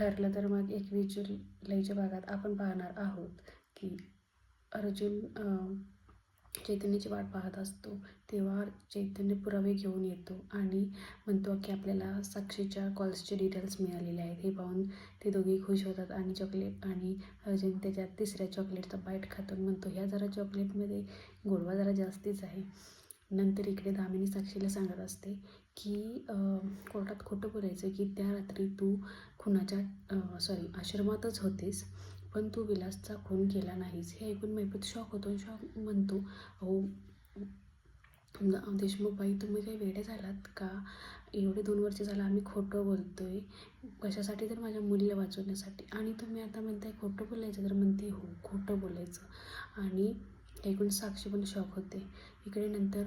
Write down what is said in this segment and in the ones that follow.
ठरलं तर मग एकवीस जुलैच्या भागात आपण पाहणार आहोत की अर्जुन चैतन्याची वाट पाहत असतो. तेव्हा चैतन्य पुरावे घेऊन येतो आणि म्हणतो की आपल्याला साक्षीच्या कॉल्सचे डिटेल्स मिळालेले आहेत. हे पाहून ते दोघे खुश होतात आणि चॉकलेट आणि अर्जुन त्याच्या तिसऱ्या चॉकलेटचा बाईट खातो म्हणतो ह्या जरा चॉकलेटमध्ये गोडवा जरा जास्तीच आहे. नंतर इकडे दामिनी साक्षीला सांगत असते की कोर्टात खोटं बोलायचं की त्या रात्री तू खुनाच्या सॉरी आश्रमातच होतेस पण तू विलासचा खून केला नाहीस. हे ऐकून मैपत शॉक होतो शॉक म्हणतो अहो देशमुखबाई तुम्ही काही वेडे झालात का? एवढे दोन वर्ष झालं आम्ही खोटं बोलतो आहे कशासाठी तर माझ्या मूल्य वाचवण्यासाठी? आणि तुम्ही आता म्हणताय खोटं बोलायचं तर म्हणते हो खोटं बोलायचं. आणि ऐकून साक्षी पण शॉक होते. इकडे नंतर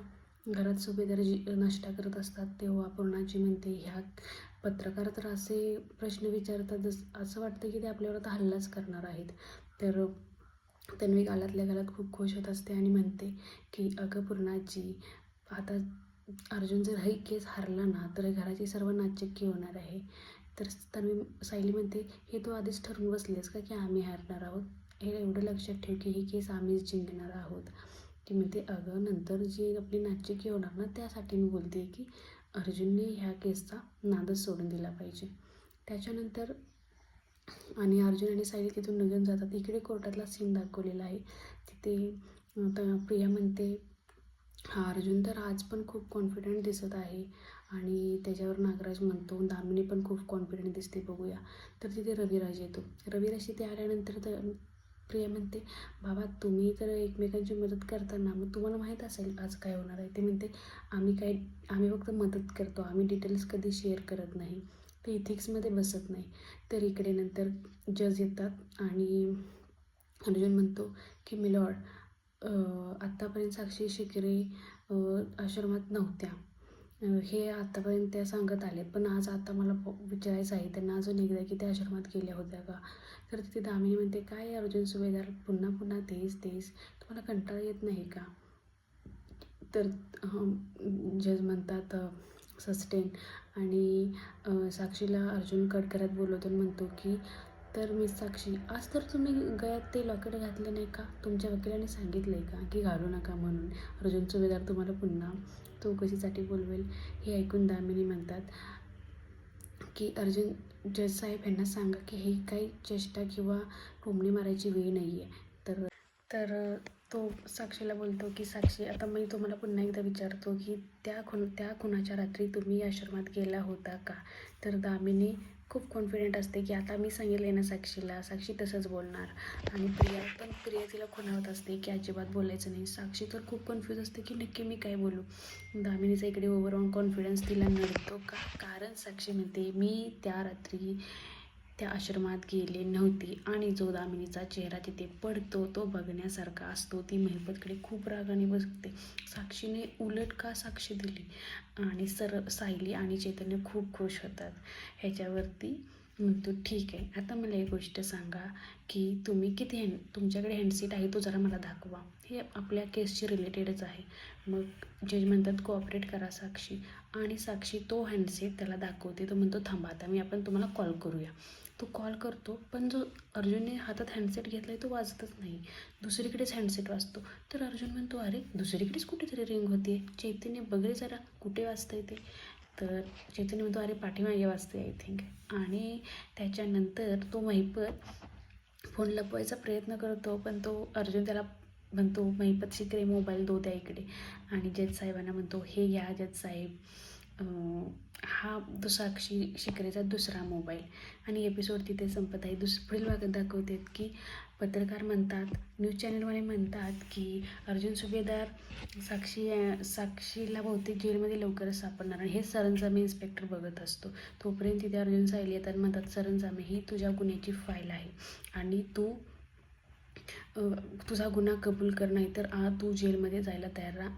घरात सुभेदार जी नाश्ता करत असतात तेव्हा पूर्णाजी म्हणते ह्या पत्रकार तर असे प्रश्न विचारतात जस असं वाटतं की ते आपल्यावर आता हल्लाच करणार आहेत. तर तन्वी गालातल्या गालात खूप खुश होत असते आणि म्हणते की अगं पूर्णाजी आता अर्जुन जर ही केस हारला ना तर घराची सर्व नाचक्की होणार आहे. तर तन्वी सायली म्हणते हे तू आधीच ठरवून बसलीस का की आम्ही हारणार आहोत? हे एवढं लक्षात ठेव की ही केस आम्हीच जिंकणार आहोत. ती म्हणते अगं नंतर जी आपली नाचिकी होणार ना त्यासाठी मी बोलते की अर्जुनने ह्या केसचा नादच सोडून दिला पाहिजे. त्याच्यानंतर आणि अर्जुन आणि सायली तिथून निघून जातात. इकडे कोर्टातला सीन दाखवलेला आहे. तिथे प्रिया म्हणते हा अर्जुन तर आज पण खूप कॉन्फिडंट दिसत आहे आणि त्याच्यावर नागराज म्हणतो दामिनी पण खूप कॉन्फिडंट दिसते बघूया. तर तिथे रविराज येतो. रविराज तिथे आल्यानंतर तर प्रिया म्हणते बाबा तुम्ही तर एकमेकांची मदत करताना मग तुम्हाला माहीत असेल आज काय होणार आहे. ते म्हणते आम्ही काय आम्ही फक्त मदत करतो आम्ही डिटेल्स कधी शेअर करत नाही. ते इथिक्समध्ये बसत नाही. तर इकडे नंतर जज येतात आणि अर्जुन म्हणतो की मिलॉड आत्तापर्यंत साक्षी शिकरे आश्रमात नव्हत्या. हे आत्तापर्यंत त्या सांगत आले पण आज आता मला प- विचारायचं आहे त्यांना अजून एकदा की त्या आश्रमात गेल्या होत्या का? तर तिथे दामिनी म्हणते काय अर्जुन सुभेदार? पुन्हा पुन्हा तेच तेच. तुम्हाला कंटाळा येत नाही का? तर जज म्हणतात सस्टेन आणि साक्षीला अर्जुन कट बोलवतो आणि म्हणतो की तर मी साक्षी आज तर तुम्ही गळ्यात ते लॉकेट घातलं नाही का? तुमच्या वकिलाने सांगितलं आहे का की घालू नका म्हणून? अर्जुन सुभेदार तुम्हाला पुन्हा चौकशीसाठी बोलवेल. हे ऐकून दामिनी म्हणतात की अर्जुन जज साहेब यांना सांगा की हे काही चेष्टा किंवा कोंबडी मारायची वेळ नाही आहे तर तर तो साक्षीला बोलतो की साक्षी आता मी तुम्हाला पुन्हा एकदा विचारतो की त्या खुन त्या खुनाच्या रात्री तुम्ही आश्रमात गेला होता का? तर दामिनी खूप कॉन्फिडेंट असते की आता मी सांगितले ना साक्षीला. साक्षी तसंच बोलणार. आणि प्रिया पण प्रिया तिला खुणावत असते की अजिबात बोलायचं नाही. साक्षी तर खूप कन्फ्यूज असते की नक्की मी काय बोलू? दामिनीचा इकडे ओव्हरऑल कॉन्फिडन्स तिला मिळतो का? कारण साक्षी म्हणते मी त्या रात्री त्या आश्रमात गेले नव्हते आणि जो दामिनीचा चेहरा तिथे पडतो तो बघण्यासारखा असतो. ती महिपतकडे खूप रागाने बघते. साक्षीने उलट का साक्षी दिली? आणि सर सायली आणि चैतन्य खूप खुश होतात. ह्याच्यावरती म्हणतो ठीक आहे आता मला एक गोष्ट सांगा की तुम्ही किती हँड तुमच्याकडे हँडसेट आहे तो जरा मला दाखवा. हे आपल्या केसशी रिलेटेडच आहे. मग जज म्हणतात कोऑपरेट करा साक्षी. आणि साक्षी तो हँडसेट त्याला दाखवते. तो म्हणतो थांबा आता मी आपण तुम्हाला कॉल करूया. तो कॉल करतो पण जो अर्जुनने हातात हँडसेट घेतला आहे तो वाजतच नाही. दुसरीकडेच हँडसेट वाजतो. तर अर्जुन म्हणतो अरे दुसरीकडेच कुठेतरी रिंग होते चैतन्य बघे जरा कुठे वाजता येते तर चैतन्य म्हणतो अरे पाठीमागे वाजते आय थिंक आणि त्याच्यानंतर तो महिपत फोन लपवायचा प्रयत्न करतो पण तो अर्जुन त्याला म्हणतो महिपत शिकरे मोबाईल दो त्या इकडे. आणि जज साहेबांना म्हणतो हे घ्या जज साहेब. हा तो साक्षी शिकरेचा दुसरा मोबाईल आणि एपिसोड तिथे संपत आहे. दुस पुढील भागात दाखवतात की पत्रकार म्हणतात न्यूज चॅनलवाले म्हणतात की अर्जुन सुभेदार साक्षी साक्षीला बहुतेक जेलमध्ये लवकरच सापडणार आणि हे सरंजामे इन्स्पेक्टर बघत असतो. तोपर्यंत तिथे अर्जुन सायली येतात म्हणतात सरंजामे ही तुझ्या गुन्ह्याची फाईल आहे आणि तू तुझा गुन्हा कबूल कर नाही तर आ तू जेलमध्ये जायला तयार राहा.